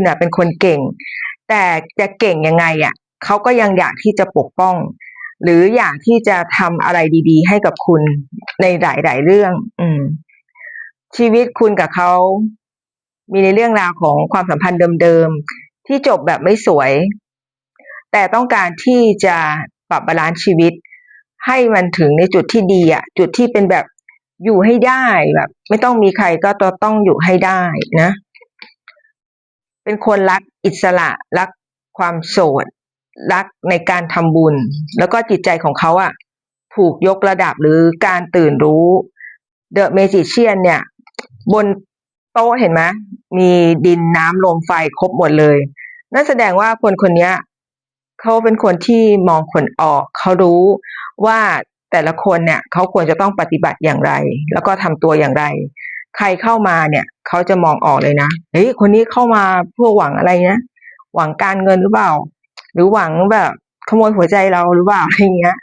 คุณอะเป็นคนเก่ง แต่จะเก่งยังไงอะเขาก็ยังอยากที่จะปกป้อง หรืออยากที่จะทำอะไรดี ๆ ให้กับคุณในหลายๆเรื่อง อืม ชีวิตคุณกับเขามีในเรื่องราวของความสัมพันธ์เดิมๆที่จบแบบไม่สวย แต่ต้องการที่จะปรับบาลานซ์ชีวิต ให้มันถึงในจุดที่ดีอะ จุดที่เป็นแบบอยู่ให้ได้แบบ ไม่ต้องมีใครก็ต้องอยู่ให้ได้นะ เป็นคนรักอิสระรักความโสดรักในการทำบุญ แล้วก็จิตใจของเขาอะถูกยกระดับหรือการตื่นรู้เดอะเมจิเชียนเนี่ย บนโต๊ะเห็นไหมมีดินน้ำลมไฟครบหมดเลย นั่นแสดงว่าคนคนนี้เขาเป็นคนที่มองคนออกเขารู้ว่าแต่ละคนเนี่ยเขาควรจะต้องปฏิบัติอย่างไร แล้วก็ทำตัวอย่างไร ใครเข้ามาเนี่ย เขาจะมองออกเลยนะเฮ้ยคนนี้เข้ามาเพื่อหวังอะไรนะหวังการเงินหรือเปล่า หรือหวังแบบขโมยหัวใจเราหรือเปล่าอะไรเงี้ย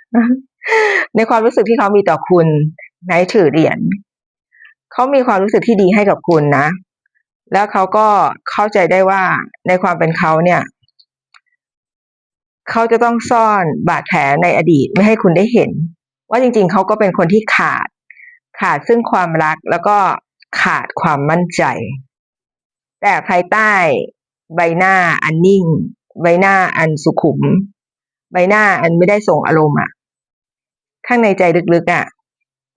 ในความรู้สึกที่เขามีต่อคุณในถือเหรียญเขามีความรู้สึกที่ดีให้กับคุณนะ แล้วเขาก็เข้าใจได้ว่าในความเป็นเขาเนี่ยเขาจะต้องซ่อนบาดแผลในอดีตไม่ให้คุณได้เห็น ว่าจริงๆ เขาก็เป็นคนที่ขาด ขาดซึ่งความรักแล้วก็ ขาดความมั่นใจ แต่ภายใต้ใบหน้าอันนิ่ง ใบหน้าอันสุขุม ใบหน้าอันไม่ได้ส่งอารมณ์อะ ข้างในใจลึกๆอะ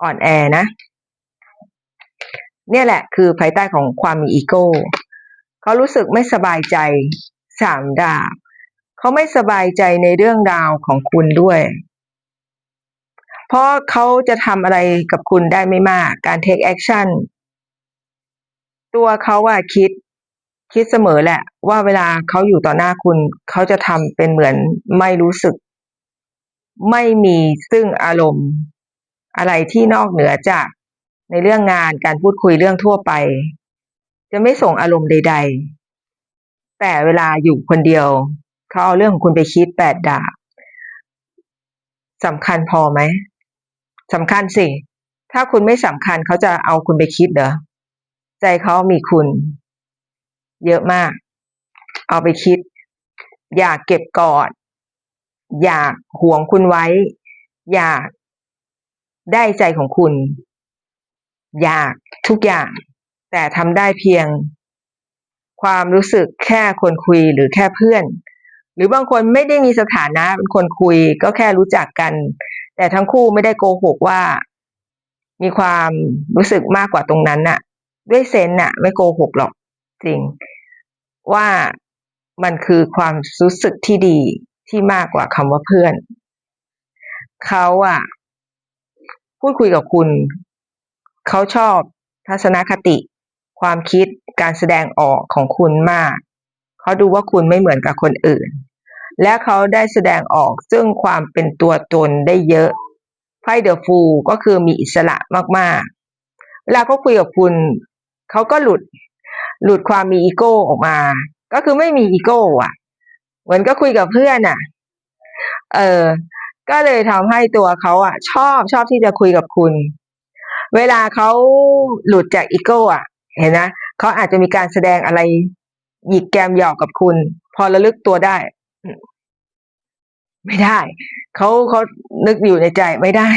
อ่อนแอนะ เนี่ยแหละคือภายใต้ของความมีอีโก้เขารู้สึกไม่สบายใจสามดาบเขาไม่สบายใจในเรื่องราวของคุณด้วย เพราะเขาจะทำอะไรกับคุณได้ไม่มาก การ take action ตัวเขาว่าคิด คิดเสมอแหละ ว่าเวลาเขาอยู่ต่อหน้าคุณ เขาจะทำเป็นเหมือนไม่รู้สึก ไม่มีซึ่งอารมณ์ อะไรที่นอกเหนือจากในเรื่องงานการพูดคุยเรื่องทั่วไป จะไม่ส่งอารมณ์ใด ๆ แต่เวลาอยู่คนเดียว เขาเอาเรื่องของคุณไปคิดแปดดาบสำคัญพอไหมสำคัญสิ ถ้าคุณไม่สำคัญเขาจะเอาคุณไปคิดเหรอ ใจเขามีคุณ เยอะมาก เอาไปคิด อยากเก็บกอด อยากห่วงคุณไว้ อยากได้ใจของคุณ อยากทุกอย่าง แต่ทำได้เพียง ความรู้สึกแค่คนคุยหรือแค่เพื่อน หรือบางคนไม่ได้มีสถานะเป็นคนคุยก็แค่รู้จักกัน แต่ทั้งคู่ไม่ได้โกหกว่า มีความรู้สึกมากกว่าตรงนั้นน่ะ ด้วยเซนน่ะ ไม่โกหกหรอกจริง ว่ามันคือความรู้สึกที่ดีที่มากกว่าคำว่าเพื่อนเขาอะ พูดคุยกับคุณ เขาชอบทัศนคติ ความคิดการแสดงออกของคุณมาก เขาดูว่าคุณไม่เหมือนกับคนอื่น และเขาได้แสดงออกซึ่งความเป็นตัวตนได้เยอะไพ่เดอะฟูก็คือมีอิสระมากๆ เวลาเขาคุยกับคุณ เขาก็หลุดหลุดความมีอีโก้ออกมา ก็คือไม่มีอีโก้อะ เหมือนก็คุยกับเพื่อนอะ เออ ก็เลยทำให้ตัวเขาอะ ชอบชอบที่จะคุยกับคุณ เวลาเขาหลุดจากอีโก้อะ เห็นนะเขาอาจจะมีการแสดงอะไรหยิกแกมหยอกกับคุณ พอระลึกตัวได้ ไม่ได้เขาเขานึกอยู่ในใจไม่ได้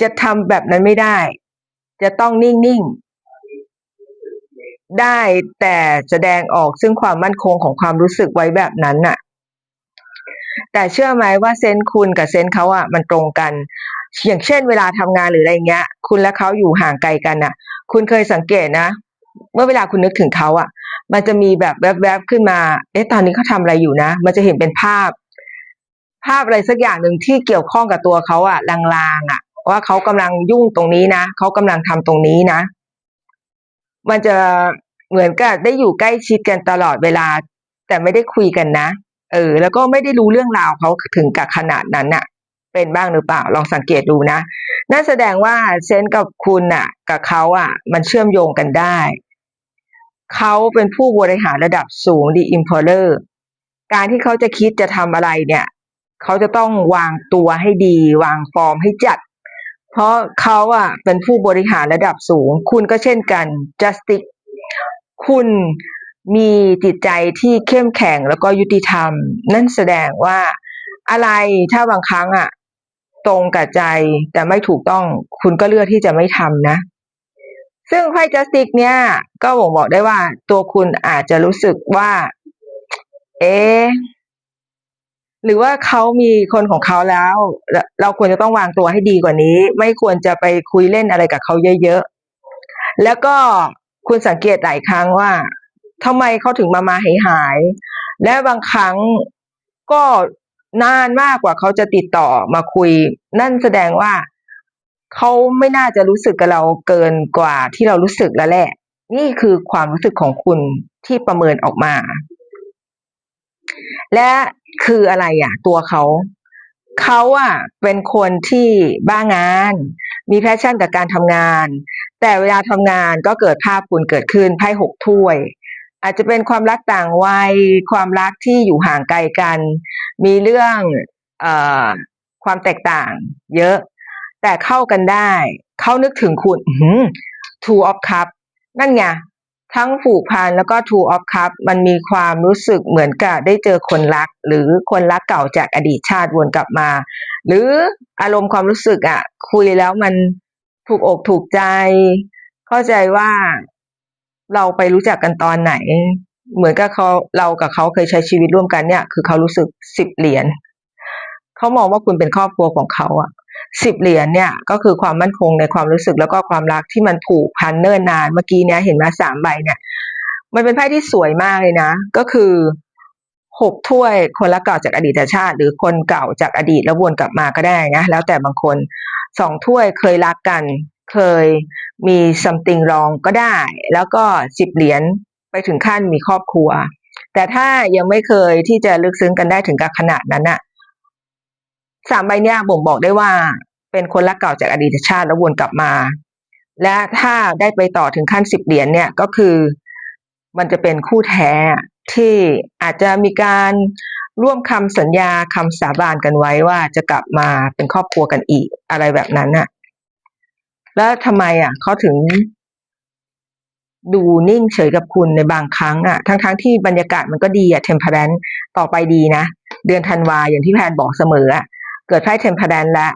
จะทำแบบนั้นไม่ได้ จะต้องนิ่งๆ ได้แต่แสดงออกซึ่งความมั่นคงของความรู้สึกไว้แบบนั้นน่ะ แต่เชื่อไหมว่าเซนคุณกับเซนเขาอะมันตรงกัน อย่างเช่น เวลาทำงานหรืออะไรเงี้ย คุณและเขาอยู่ห่างไกลกันน่ะ คุณเคยสังเกตนะ เมื่อเวลาคุณนึกถึงเขาอะมันจะมีแบบแวบๆขึ้นมา เอ๊ะตอนนี้เขาทาอะไรอยู่นะ มันจะเห็นเป็นภาพ ภาพอะไรสักอย่างหนึ่งที่เกี่ยวข้องกับตัวเขาอะลางๆอะว่าเขากำลังยุ่งตรงนี้นะเขากำลังทำตรงนี้นะ มันจะเหมือนกับได้อยู่ใกล้ชิดกันตลอดเวลา แต่ไม่ได้คุยกันนะ เออ แล้วก็ไม่ได้รู้เรื่องราวเขาถึงกับขนาดนั้นน่ะ เป็นบ้างหรือเปล่าลองสังเกตดูนะนั่นแสดงว่าเซนกับคุณน่ะ กับเขาอะ มันเชื่อมโยงกันได้เขาเป็นผู้บริหารระดับสูงดีอิมพอร์เลอร์การที่เขาจะคิดจะทำอะไรเนี่ย เขาจะต้องวางตัวให้ดี วางฟอร์มให้จัด เพราะเขาอะเป็นผู้บริหารระดับสูง คุณก็เช่นกัน justice คุณมีจิตใจที่เข้มแข็งแล้วก็ยุติธรรม นั่นแสดงว่าอะไรถ้าบางครั้งอะตรงกับใจแต่ไม่ถูกต้องคุณก็เลือกที่จะไม่ทำนะ ซึ่งไพ่จัสติกเนี่ย ก็บ่งบอกได้ว่าตัวคุณอาจจะรู้สึกว่า เอ๊ หรือว่าเขามีคนของเขาแล้ว เราควรจะต้องวางตัวให้ดีกว่านี้ ไม่ควรจะไปคุยเล่นอะไรกับเขาเยอะๆ แล้วก็คุณสังเกตหลายครั้งว่าทำไมเขาถึงมามาหายหาย และบางครั้งก็นานมากกว่าเขาจะติดต่อมาคุย นั่นแสดงว่าเขาไม่น่าจะรู้สึกกับเราเกินกว่าที่เรารู้สึกแล้วแหละ นี่คือความรู้สึกของคุณที่ประเมินออกมา และ คืออะไรอะ ตัวเขาเขาอะเป็นคนที่บ้างาน มีแพชชั่นกับการทำงาน แต่เวลาทำงานก็เกิดภาพคุณเกิดขึ้นไพ่หกถ้วย อาจจะเป็นความรักต่างวัย ความรักที่อยู่ห่างไกลกัน มีเรื่องเอ่อความแตกต่าง เยอะ แต่เข้ากันได้ เขานึกถึงคุณ two of cup นั่นไง ทั้งผูกพันแล้วก็ two of cup มันมีความรู้สึกเหมือนกับได้เจอคนรัก หรือคนรักเก่าจากอดีตชาติวนกลับมา หรืออารมณ์ความรู้สึกอะ คุยแล้วมันถูกอกถูกใจ เข้าใจว่าเราไปรู้จักกันตอนไหน เหมือนกับเขาเรากับเขาเคยใช้ชีวิตร่วมกันเนี่ย คือเขารู้สึกสิบเหรียญเขามองว่าคุณเป็นครอบครัวของเขาอะ สิบเหรียญเนี่ยก็คือความมั่นคงในความรู้สึกแล้วก็ความรักที่มันผูกพันเนิ่นนาน เมื่อกี้เนี่ยเห็นมาสามใบเนี่ย มันเป็นไพ่ที่สวยมากเลยนะ ก็คือหกถ้วยคนละเก่าจากอดีตชาติ หรือคนเก่าจากอดีตแล้ววนกลับมาก็ได้นะแล้วแต่บางคนสองถ้วยเคยรักกัน เคยมี something wrong ก็ได้ แล้วก็สิบเหรียญไปถึงขั้นมีครอบครัว แต่ถ้ายังไม่เคยที่จะลึกซึ้งกันได้ถึงกับขนาดนั้นอะ สามใบเนี้ยบ่งบอกได้ว่าเป็นคนรักเก่าจากอดีตชาติแล้ววนกลับมา และถ้าได้ไปต่อถึงขั้นสิบเหรียญเนี่ยก็คือมันจะเป็นคู่แท้ที่อาจจะมีการร่วมคำสัญญาคำสาบานกันไว้ว่าจะกลับมาเป็นครอบครัวกันอีกอะไรแบบนั้นน่ะ แล้วทำไมอะเขาถึงดูนิ่งเฉยกับคุณในบางครั้งอะ ทั้งๆทที่บรรยากาศมันก็ดีอะเทมเพลนต่อไปดีนะ เดือนธันวาอย่างที่แพนบอกเสมออะ เกิดไพ่เทมเพลนแล้ว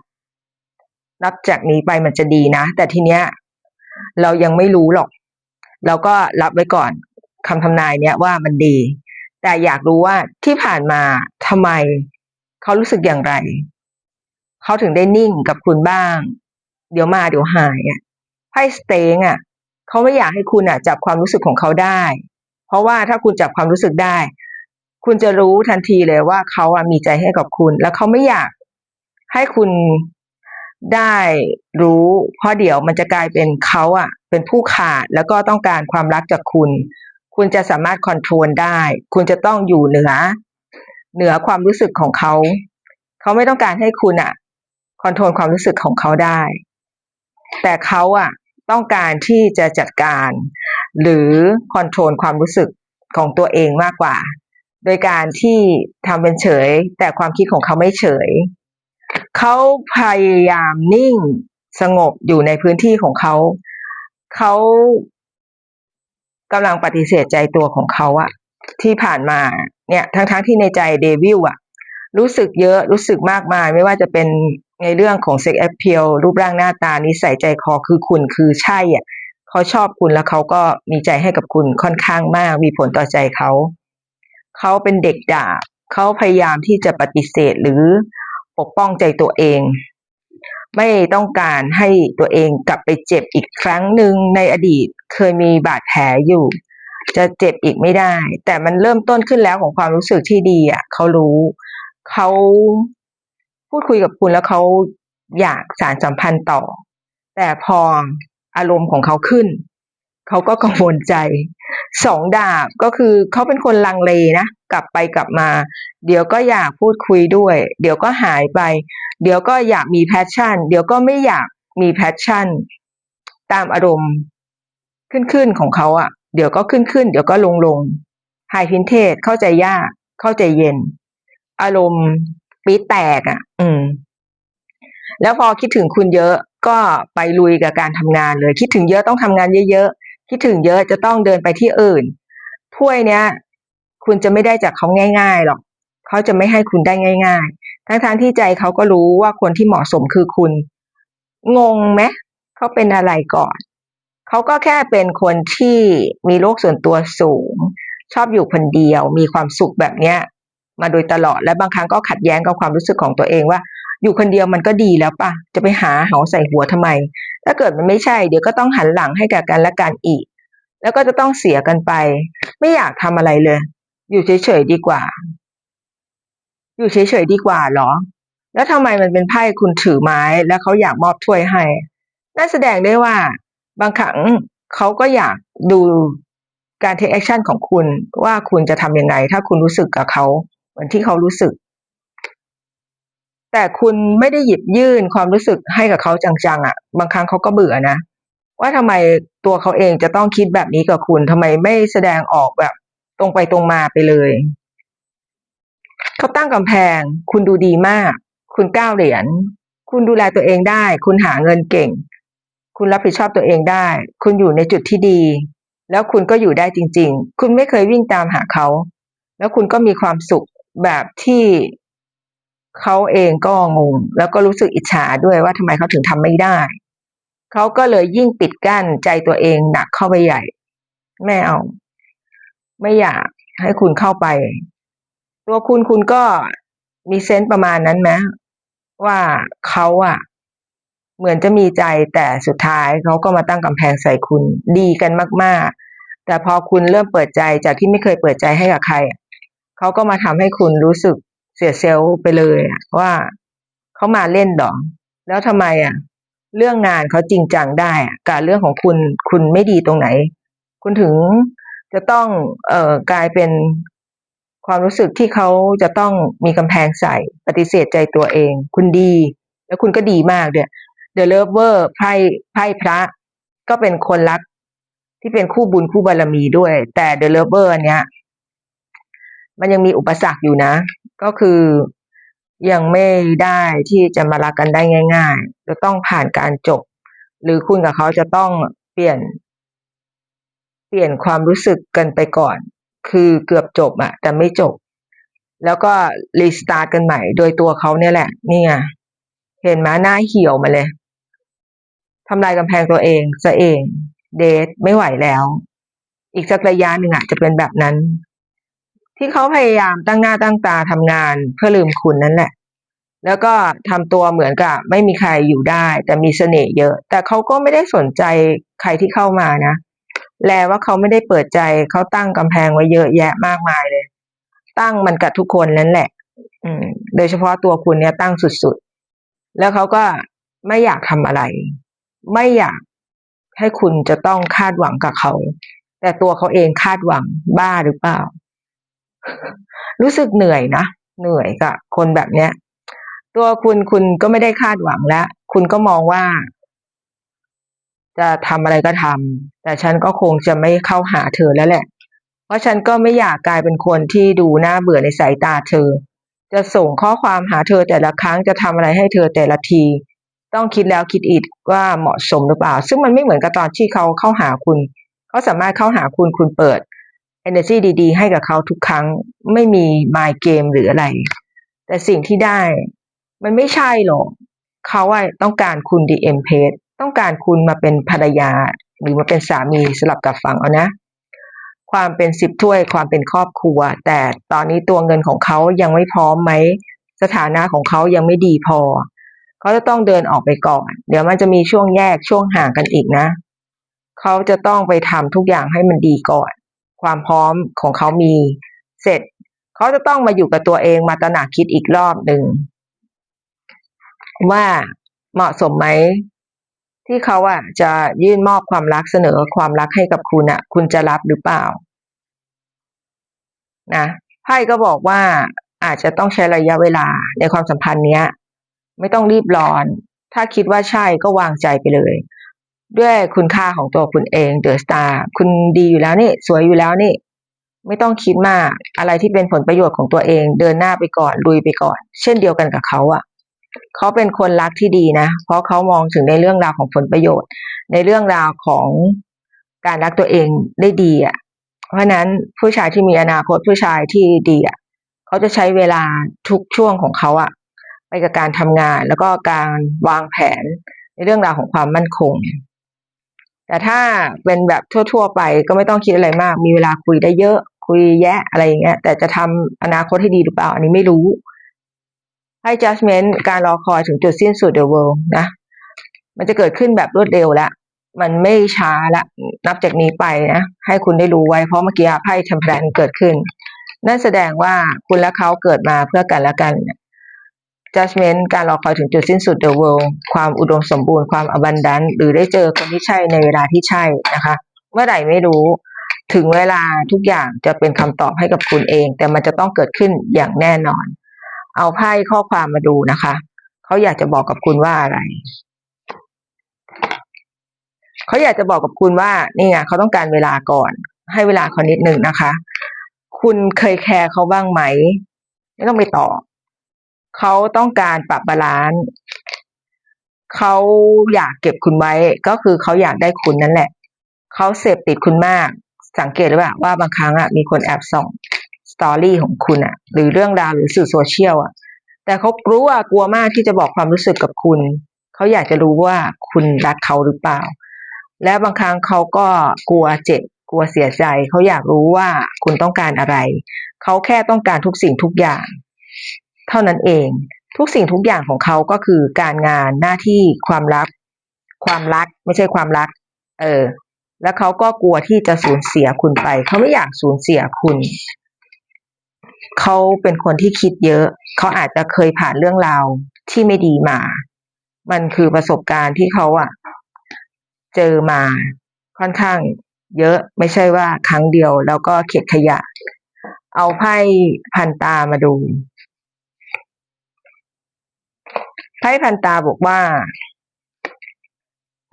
นับจากนี้ไปมันจะดีนะ แต่ทีเนี้ย เรายังไม่รู้หรอก เราก็รับไว้ก่อนคำทำนายเนี้ยว่ามันดี แต่อยากรู้ว่าที่ผ่านมาทำไมเขารู้สึกอย่างไร เขาถึงได้นิ่งกับคุณบ้าง เดี๋ยวมาเดี๋ยวหายอะไพ่สเตงอะเขาไม่อยากให้คุณอะ จับความรู้สึกของเขาได้ เพราะว่าถ้าคุณจับความรู้สึกได้ คุณจะรู้ทันทีเลยว่าเขาอะมีใจให้กับคุณ แล้วเขาไม่อยาก ให้คุณได้รู้ เพราะเดี๋ยวมันจะกลายเป็นเขาอะเป็นผู้ขาดแล้วก็ต้องการความรักจากคุณ คุณจะสามารถคอนโทรลได้ คุณจะต้องอยู่เหนือ เหนือความรู้สึกของเขา เขาไม่ต้องการให้คุณอะคอนโทรลความรู้สึกของเขาได้ แต่เขาอะต้องการที่จะจัดการ หรือคอนโทรลความรู้สึกของตัวเองมากกว่า โดยการที่ทำเป็นเฉย แต่ความคิดของเขาไม่เฉย เขาพยายามนิ่งสงบอยู่ในพื้นที่ของเขา เขากำลังปฏิเสธใจตัวของเขาอะที่ผ่านมาเนี่ยทั้งๆทที่ในใจเดวิลอะรู้สึกเยอะรู้สึกมากมาย ไม่ว่าจะเป็นในเรื่องของเซ็กแอปเพียลรูปร่างหน้าตานิสัยใจคอคือคุณคือใช่อะเขาชอบคุณแล้วเขาก็มีใจให้กับคุณค่อนข้างมาก มีผลต่อใจเขา เขาเป็นเด็กดาบเขาพยายามที่จะปฏิเสธหรือ ปกป้องใจตัวเอง ไม่ต้องการให้ตัวเองกลับไปเจ็บอีกครั้งหนึ่งในอดีตเคยมีบาดแผลอยู่ จะเจ็บอีกไม่ได้ แต่มันเริ่มต้นขึ้นแล้วของความรู้สึกที่ดีอะเขารู้เขาพูดคุยกับคุณแล้วเขาอยากสารสัมพันธ์ต่อ แต่พออารมณ์ของเขาขึ้น เขาก็กังวลใจสองดาบก็คือเขาเป็นคนลังเลนะ กลับไปกลับมา เดี๋ยวก็อยากพูดคุยด้วย เดี๋ยวก็หายไป เดี๋ยวก็อยากมีแพชชั่น เดี๋ยวก็ไม่อยากมีแพชชั่น ตามอารมณ์ ขึ้นขึ้นของเขาอะ่ะ เดี๋ยวก็ขึ้นขึ้นเดี๋ยวก็ลงลงไฮพินเทสเข้าใจยาก เข้าใจเย็น อารมณ์ปีแตกอะ่ะ อืม แล้วพอคิดถึงคุณเยอะก็ไปลุยกับการทำงานเลย คิดถึงเยอะต้องทำงานเยอะๆคิดถึงเยอะจะต้องเดินไปที่อื่นถ้วยเนี้ย คุณจะไม่ได้จากเขาง่าย ๆหรอกเขาจะไม่ให้คุณได้ง่าย ๆ ทั้งๆที่ใจเขาก็รู้ว่าคนที่เหมาะสมคือคุณ งงไหมเขาเป็นอะไรก่อน เขาก็แค่เป็นคนที่มีโลกส่วนตัวสูง ชอบอยู่คนเดียว มีความสุขแบบเนี้ย มาโดยตลอดและบางครั้งก็ขัดแย้งกับความรู้สึกของตัวเองว่า อยู่คนเดียวมันก็ดีแล้วปะจะไปหาเหาใส่หัวทำไม ถ้าเกิดมันไม่ใช่ เดี๋ยวก็ต้องหันหลังให้กับกันและกันอีก แล้วก็จะต้องเสียกันไป ไม่อยากทำอะไรเลย อยู่เฉยๆดีกว่า อยู่เฉยๆดีกว่าหรอ แล้วทำไมมันเป็นไพ่คุณถือไม้แล้วเขาอยากมอบถ้วยให้นั่นแสดงได้ว่า บางครั้งเขาก็อยากดูการเทคแอคชั่นของคุณว่าคุณจะทำยังไง ถ้าคุณรู้สึกกับเขาเหมือนที่เขารู้สึก แต่คุณไม่ได้หยิบยื่นความรู้สึกให้กับเขาจังๆอะ่ะ บางครั้งเขาก็เบื่อนะว่าทำไมตัวเขาเองจะต้องคิดแบบนี้กับคุณทำไมไม่แสดงออกแบบ ตรงไปตรงมาไปเลยเขาตั้งกำแพง คุณดูดีมาก คุณก้าวเหรียญคุณดูแลตัวเองได้ คุณหาเงินเก่ง คุณรับผิดชอบตัวเองได้ คุณอยู่ในจุดที่ดี แล้วคุณก็อยู่ได้จริง ๆ คุณไม่เคยวิ่งตามหาเขา แล้วคุณก็มีความสุขแบบที่เขาเองก็งง แล้วก็รู้สึกอิจฉาด้วยว่าทำไมเขาถึงทำไม่ได้ เขาก็เลยยิ่งปิดกั้นใจตัวเองหนักเข้าไปใหญ่ ไม่เอา ไม่อยากให้คุณเข้าไป ตัวคุณคุณก็มีเซนต์ประมาณนั้นไหมว่าเขาอะเหมือนจะมีใจแต่สุดท้ายเขาก็มาตั้งกำแพงใส่คุณดีกันมาก ๆ แต่พอคุณเริ่มเปิดใจจากที่ไม่เคยเปิดใจให้กับใครเขาก็มาทำให้คุณรู้สึกเสียเซลล์ไปเลยว่าเขามาเล่นดอกแล้วทำไมอะ เรื่องงานเขาจริงจังได้การเรื่องของคุณคุณไม่ดีตรงไหน คุณถึง จะต้องเอ่อกลายเป็นความรู้สึกที่เขาจะต้องมีกำแพงใส่ปฏิเสธใจตัวเอง คุณดี แล้วคุณก็ดีมากเนี่ยเดอะเลเวอร์ไพ่ไพ่พระ ก็เป็นคนรักที่เป็นคู่บุญคู่บารมีด้วย แต่เดอะเลเวอร์เนี้ยมันยังมีอุปสรรคอยู่นะ ก็คือยังไม่ได้ที่จะมารักกันได้ง่าย ๆ จะต้องผ่านการจบ หรือคุณกับเขาจะต้องเปลี่ยน ลี่ยนความรู้สึกกันไปก่อน คือเกือบจบอะแต่ไม่จบ แล้วก็รีสตาร์ทกันใหม่โดยตัวเขาเนี่ยแหละ นี่ไงเห็นไหมหน้าเหี่ยวมาเลยทำลายกำแพงตัวเองซะเอง เดทไม่ไหวแล้ว อีกสักระยะหนึ่งอะจะเป็นแบบนั้น ที่เขาพยายามตั้งหน้าตั้งตาทำงานเพื่อลืมคุณนั่นแหละ แล้วก็ทำตัวเหมือนกับ ไม่มีใครอยู่ได้ แต่มีเสน่ห์เยอะ แต่เขาก็ไม่ได้สนใจใครที่เข้ามานะ แลว่าเขาไม่ได้เปิดใจ เขาตั้งกำแพงไว้เยอะแยะมากมายเลย ตั้งมันกับทุกคนนั่นแหละ อืม โดยเฉพาะตัวคุณเนี่ยตั้งสุดๆ แล้วเขาก็ไม่อยากทำอะไร ไม่อยากให้คุณจะต้องคาดหวังกับเขา แต่ตัวเขาเองคาดหวังบ้าหรือเปล่า รู้สึกเหนื่อยนะ เหนื่อยกับคนแบบเนี้ย ตัวคุณคุณก็ไม่ได้คาดหวังแล้ว คุณก็มองว่า จะทำอะไรก็ทำแต่ฉันก็คงจะไม่เข้าหาเธอแล้วแหละ เพราะฉันก็ไม่อยากกลายเป็นคนที่ดูน่าเบื่อในสายตาเธอ จะส่งข้อความหาเธอแต่ละครั้งจะทำอะไรให้เธอแต่ละที ต้องคิดแล้วคิดอีกว่าเหมาะสมหรือเปล่า ซึ่งมันไม่เหมือนกับตอนที่เขาเข้าหาคุณ เขาสามารถเข้าหาคุณคุณเปิด energy ดีๆ ให้กับเขาทุกครั้งไม่มี my game หรืออะไร แต่สิ่งที่ได้มันไม่ใช่หรอกเขาอะต้องการคุณ DM page ต้องการคุณมาเป็นภรรยา หรือมาเป็นสามีสลับกับฝั่งเอานะ ความเป็นสิบถ้วยความเป็นครอบครัว แต่ตอนนี้ตัวเงินของเขายังไม่พร้อมไหมสถานะของเขายังไม่ดีพอ เขาจะต้องเดินออกไปก่อน เดี๋ยวมันจะมีช่วงแยกช่วงห่างกันอีกนะ เขาจะต้องไปทำทุกอย่างให้มันดีก่อน ความพร้อมของเขามีเสร็จ เขาจะต้องมาอยู่กับตัวเองมาตระหนักคิดอีกรอบหนึ่งว่าเหมาะสมไหม ที่เขาอะจะยื่นมอบความรักเสนอความรักให้กับคุณอะ คุณจะรับหรือเปล่านะไพ่ก็บอกว่าอาจจะต้องใช้ระยะเวลาในความสัมพันธ์เนี้ย ไม่ต้องรีบร้อน ถ้าคิดว่าใช่ก็วางใจไปเลย ด้วยคุณค่าของตัวคุณเองเดอะสตาร์คุณดีอยู่แล้วนี่ สวยอยู่แล้วนี่ ไม่ต้องคิดมากอะไรที่เป็นผลประโยชน์ของตัวเอง เดินหน้าไปก่อนลุยไปก่อน เช่นเดียวกันกับเขาอะ่ะ เขาเป็นคนรักที่ดีนะ เพราะเขามองถึงในเรื่องราวของผลประโยชน์ ในเรื่องราวของการรักตัวเองได้ดีอะ่ะ เพราะนั้นผู้ชายที่มีอนาคตผู้ชายที่ดีอะเขาจะใช้เวลาทุกช่วงของเขาอะไปกับการทำงาน แล้วก็การวางแผนในเรื่องราวของความมั่นคง แต่ถ้าเป็นแบบทั่ว ๆ ไปก็ไม่ต้องคิดอะไรมาก มีเวลาคุยได้เยอะ คุยแยะอะไรอย่างเงี้ย แต่จะทำอนาคตให้ดีหรือเปล่า อันนี้ไม่รู้ ให้ judgment การรอคอยถึงจุดสิ้นสุด the world นะ มันจะเกิดขึ้นแบบรวดเร็วละมันไม่ช้าละ นับจากนี้ไปนะ ให้คุณได้รู้ไว้เพราะเมื่อกี้ไพ่ temperance เกิดขึ้น นั่นแสดงว่าคุณและเขาเกิดมาเพื่อกันและกัน judgment การรอคอยถึงจุดสิ้นสุด the world ความอุดมสมบูรณ์ความ abundant หรือได้เจอคนที่ใช่ในเวลาที่ใช่นะคะ เมื่อไหร่ไม่รู้ถึงเวลาทุกอย่างจะเป็นคำตอบให้กับคุณเอง แต่มันจะต้องเกิดขึ้นอย่างแน่นอน เอาไพ่ข้อความมาดูนะคะ เขาอยากจะบอกกับคุณว่าอะไร เขาอยากจะบอกกับคุณว่า นี่ไงเขาต้องการเวลาก่อน ให้เวลาเขานิดหนึ่งนะคะ คุณเคยแคร์เขาบ้างไหม ไม่ต้องไปตอบเขาต้องการปรับบาลานซ์เขาอยากเก็บคุณไว้ ก็คือเขาอยากได้คุณนั่นแหละ เขาเสพติดคุณมาก สังเกตหรือเปล่าว่าบางครั้งอะมีคนแอบส่อง ตอรี่ของคุณอะหรือเรื่องราวหรือสื่อโซเชียลอะแต่เขารู้ว่ากลัวมากที่จะบอกความรู้สึกกับคุณ เขาอยากจะรู้ว่าคุณรักเขาหรือเปล่า และบางครั้งเขาก็กลัวเจ็บกลัวเสียใจ เขาอยากรู้ว่าคุณต้องการอะไร เขาแค่ต้องการทุกสิ่งทุกอย่าง เท่านั้นเอง ทุกสิ่งทุกอย่างของเขาก็คือการงานหน้าที่ความรัก ความรักไม่ใช่ความรัก เออ แล้วเขาก็กลัวที่จะสูญเสียคุณไป เขาไม่อยากสูญเสียคุณ เขาเป็นคนที่คิดเยอะ เขาอาจจะเคยผ่านเรื่องราวที่ไม่ดีมา มันคือประสบการณ์ที่เขาอะเจอมาค่อนข้างเยอะไม่ใช่ว่าครั้งเดียวแล้วก็เข็ดขยะ เอาไพ่พันตามาดูไพ่พันตาบอกว่า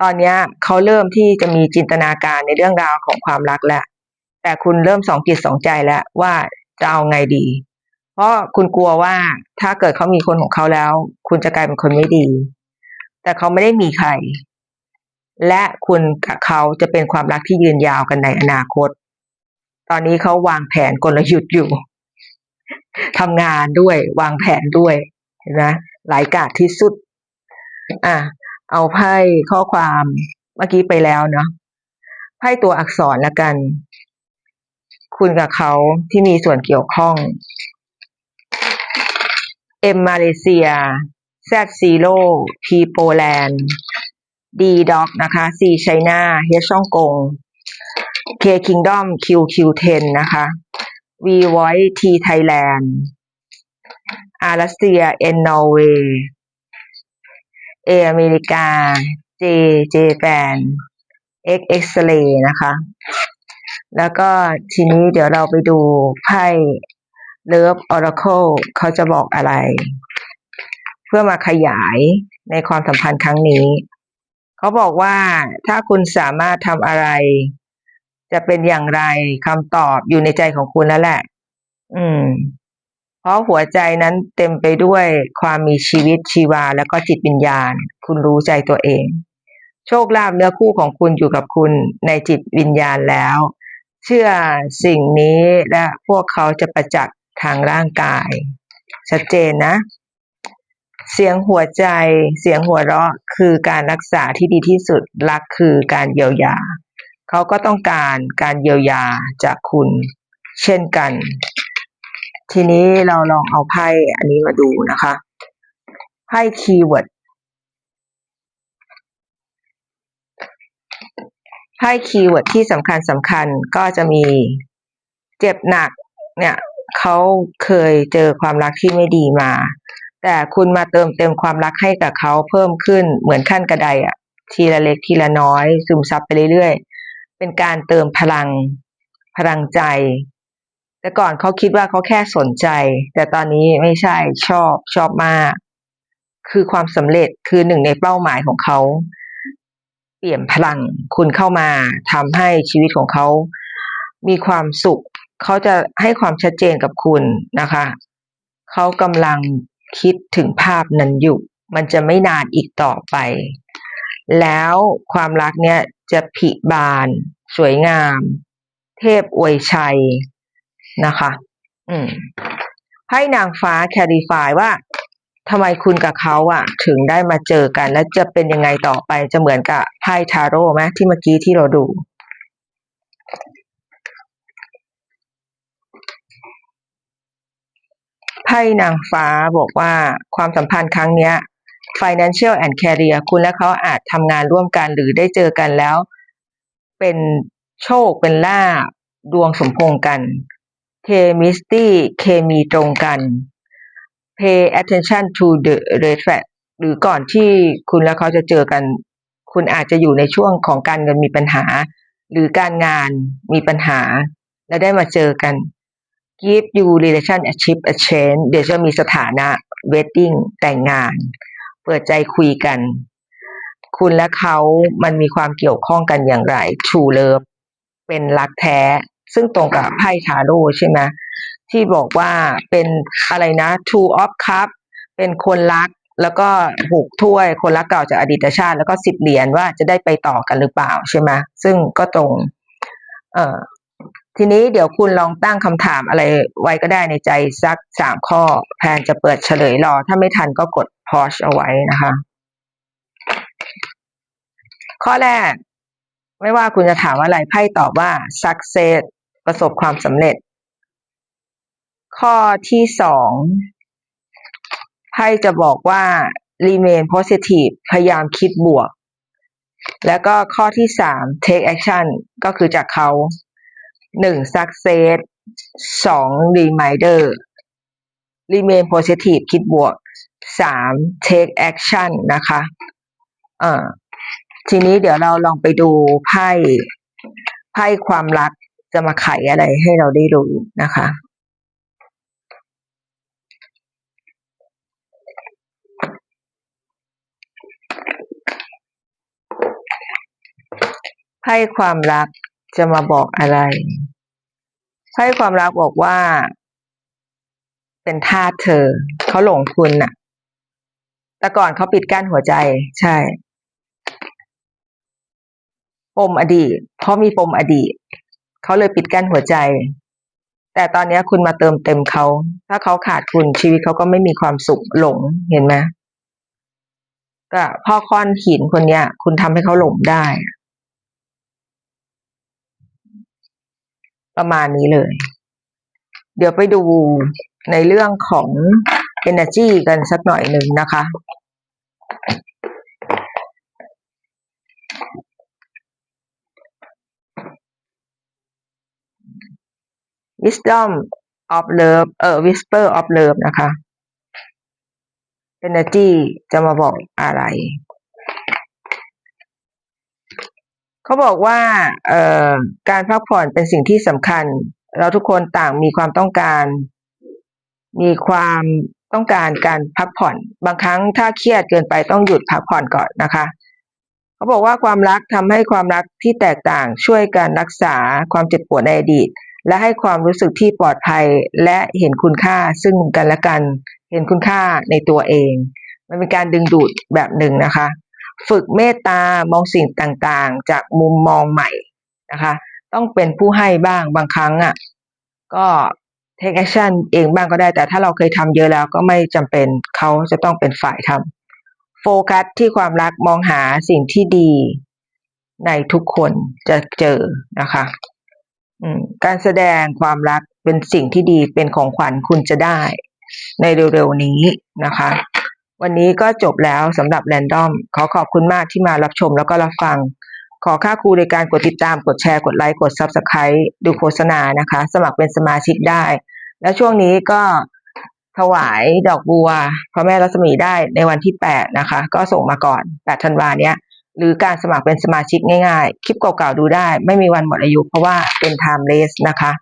ตอนนี้เขาเริ่มที่จะมีจินตนาการในเรื่องราวของความรักแล้วแต่คุณเริ่มสองจิตสองใจแล้วว่า จะเอาไงดี เพราะคุณกลัวว่าถ้าเกิดเขามีคนของเขาแล้ว คุณจะกลายเป็นคนไม่ดี แต่เขาไม่ได้มีใคร และคุณกับเขาจะเป็นความรักที่ยืนยาวกันในอนาคต ตอนนี้เขาวางแผนกลยุทธ์อยู่ทำงานด้วย วางแผนด้วยเห็นไหมหลายกาดที่สุด อะเอาไพ่ข้อความเมื่อกี้ไปแล้วเนาะไพ่ตัวอักษรละกัน คุณกับเขาที่มีส่วนเกี่ยวข้อง เอ็มมาเลเซียแซดซีโร่พีโปแลนด์ดีด็อกนะคะซีไชน่าเฮชช่องกงเคคิงดอมคิวคิวเทนนะคะวีไวทีไทยแลนด์อารัสเซียเอ็นนอร์เวย์เออเมริกาเจเจแปนเอ็กเอ็กซ์เรย์นะคะ แล้วก็ทีนี้เดี๋ยวเราไปดูไพ่เลิฟออร์เคิลเขาจะบอกอะไร เพื่อมาขยายในความสัมพันธ์ครั้งนี้ เขาบอกว่าถ้าคุณสามารถทำอะไร จะเป็นอย่างไรคำตอบอยู่ในใจของคุณแล้วแหละ อืม เพราะหัวใจนั้นเต็มไปด้วยความมีชีวิตชีวาแล้วก็จิตวิญญาณ คุณรู้ใจตัวเอง โชคลาภเนื้อคู่ของคุณอยู่กับคุณในจิตวิญญาณแล้ว เชื่อสิ่งนี้และพวกเขาจะประจักษ์ทางร่างกาย ชัดเจนนะ เสียงหัวใจเสียงหัวเราะคือการรักษาที่ดีที่สุดรักคือการเยียวยา เขาก็ต้องการการเยียวยาจากคุณ เช่นกัน ทีนี้เราลองเอาไพ่อันนี้มาดูนะคะไพ่คีย์เวิร์ด ไพ่คีย์เวิร์ดที่สำคัญสำคัญก็จะมีเจ็บหนักเนี่ยเขาเคยเจอความรักที่ไม่ดีมา แต่คุณมาเติมเต็มความรักให้กับเขาเพิ่มขึ้นเหมือนขั้นกระไดอะทีละเล็กทีละน้อย ซึมซับไปเรื่อยๆ เป็นการเติมพลังพลังใจ แต่ก่อนเขาคิดว่าเขาแค่สนใจ แต่ตอนนี้ไม่ใช่ชอบชอบมาก คือความสำเร็จคือหนึ่งในเป้าหมายของเขา เปลี่ยนพลังคุณเข้ามาทำให้ชีวิตของเขามีความสุข เขาจะให้ความชัดเจนกับคุณนะคะ เขากำลังคิดถึงภาพนั้นอยู่ มันจะไม่นานอีกต่อไป แล้วความรักเนี่ยจะผิบาน สวยงาม เทพอวยชัยนะคะ อืมไพ่นางฟ้าแคริฟายว่า ทำไมคุณกับเขาอะถึงได้มาเจอกัน และจะเป็นยังไงต่อไปจะเหมือนกับไพ่ทาโร่ไหมที่เมื่อกี้ที่เราดู ไพ่นางฟ้าบอกว่าความสัมพันธ์ครั้งเนี้ย financial and career คุณและเขาอาจทำงานร่วมกันหรือได้เจอกันแล้ว เป็นโชคเป็นลาบดวงสมพงกันเคมิสตี้เคมีตรงกัน pay attention to the red flag หรือก่อนที่คุณและเขาจะเจอกัน คุณอาจจะอยู่ในช่วงของการเงินมีปัญหา หรือการงานมีปัญหา และได้มาเจอกัน give you relationship a change เดี๋ยวจะมีสถานะ wedding แต่งงาน เปิดใจคุยกัน คุณและเขามันมีความเกี่ยวข้องกันอย่างไร true love เป็นรักแท้ ซึ่งตรงกับไพ่ทาโร่ใช่ไหม ที่บอกว่าเป็นอะไรนะ two of cup เป็นคนรักแล้วก็หกถ้วยคนรักเก่าจากอดีตชาติ แล้วก็สิบเหรียญว่าจะได้ไปต่อกันหรือเปล่าใช่ไหมซึ่งก็ตรง เอ่อทีนี้เดี๋ยวคุณลองตั้งคำถามอะไรไว้ก็ได้ในใจสักสามข้อ แพนจะเปิดเฉลยรอ ถ้าไม่ทันก็กดพอชเอาไว้นะคะ ข้อแรก ไม่ว่าคุณจะถามอะไรไพ่ตอบว่า success ประสบความสำเร็จ ข้อที่สองไพ่จะบอกว่า remain positive พยายามคิดบวก แล้วก็ข้อที่สาม take action ก็คือจากเขาหนึ่ง success สอง reminder remain positive คิดบวกสาม take action นะคะเอ่อทีนี้เดี๋ยวเราลองไปดูไพ่ไพ่ความรักจะมาไขอะไรให้เราได้รู้นะคะ ไพ่ความรักจะมาบอกอะไรไพ่ความรักบอกว่า เป็นทาสเธอ เขาหลงคุณน่ะ แต่ก่อนเขาปิดกั้นหัวใจ ใช่ ปมอดีต เพราะมีปมอดีต เขาเลยปิดกั้นหัวใจ แต่ตอนนี้คุณมาเติมเต็มเขา ถ้าเขาขาดคุณชีวิตเขาก็ไม่มีความสุขหลง เห็นไหมก็พ่อค้อนหินคนเนี้ย คุณทำให้เขาหลงได้ ประมาณนี้เลย เดี๋ยวไปดูในเรื่องของ energy กันสักหน่อยหนึ่งนะคะ wisdom of love เออ whisper of love นะคะ energy จะมาบอกอะไร เขาบอกว่าการพักผ่อนเป็นสิ่งที่สำคัญ เราทุกคนต่างมีความต้องการ มีความต้องการการพักผ่อน บางครั้งถ้าเครียดเกินไปต้องหยุดพักผ่อนก่อนนะคะเขาบอกว่าความรักทำให้ความรักที่แตกต่างช่วยการรักษาความเจ็บปวดในอดีต และให้ความรู้สึกที่ปลอดภัยและเห็นคุณค่าซึ่งกันและกัน เห็นคุณค่าในตัวเอง มันเป็นการดึงดูดแบบหนึ่งนะคะ ฝึกเมตตามองสิ่งต่างๆ จากมุมมองใหม่นะคะ ต้องเป็นผู้ให้บ้างบางครั้งอะก็ take action เองบ้างก็ได้ แต่ถ้าเราเคยทำเยอะแล้วก็ไม่จำเป็นเขาจะต้องเป็นฝ่ายทำโฟกัสที่ความรักมองหาสิ่งที่ดีในทุกคนจะเจอนะคะการแสดงความรักเป็นสิ่งที่ดีเป็นของขวัญคุณจะได้ในเร็วๆนี้นะคะ วันนี้ก็จบแล้วสำหรับ Random ขอขอบคุณมากที่มารับชมแล้วก็รับฟัง ขอค่าครูในการกดติดตามกดแชร์กดไลค์กด Subscribe ดูโฆษณานะคะ สมัครเป็นสมาชิกได้ แล้วช่วงนี้ก็ถวายดอกบัวพระแม่รัศมีได้ในวันที่ 8 นะคะ ก็ส่งมาก่อน 8 ธันวาเนี้ย หรือการสมัครเป็นสมาชิกง่ายๆ คลิปเก่าๆดูได้ ไม่มีวันหมดอายุเพราะว่าเป็น timeless นะคะ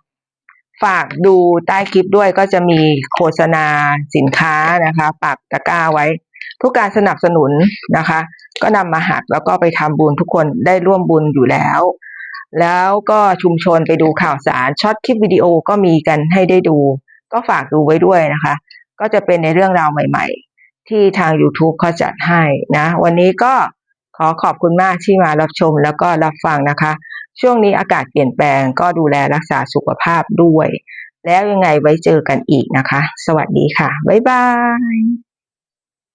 ฝากดูใต้คลิปด้วยก็จะมีโฆษณาสินค้านะคะปักตะกร้าไว้ ทุกการสนับสนุนนะคะ ก็นำมาหักแล้วก็ไปทำบุญทุกคนได้ร่วมบุญอยู่แล้ว แล้วก็ชุมชนไปดูข่าวสารช็อตคลิปวิดีโอก็มีกันให้ได้ดู ก็ฝากดูไว้ด้วยนะคะ ก็จะเป็นในเรื่องราวใหม่ ๆ ที่ทาง YouTube เขาจัดให้นะ วันนี้ก็ขอขอบคุณมากที่มารับชมแล้วก็รับฟังนะคะ ช่วงนี้อากาศเปลี่ยนแปลงก็ดูแลรักษาสุขภาพด้วย แล้วยังไงไว้เจอกันอีกนะคะ สวัสดีค่ะ บ๊ายบาย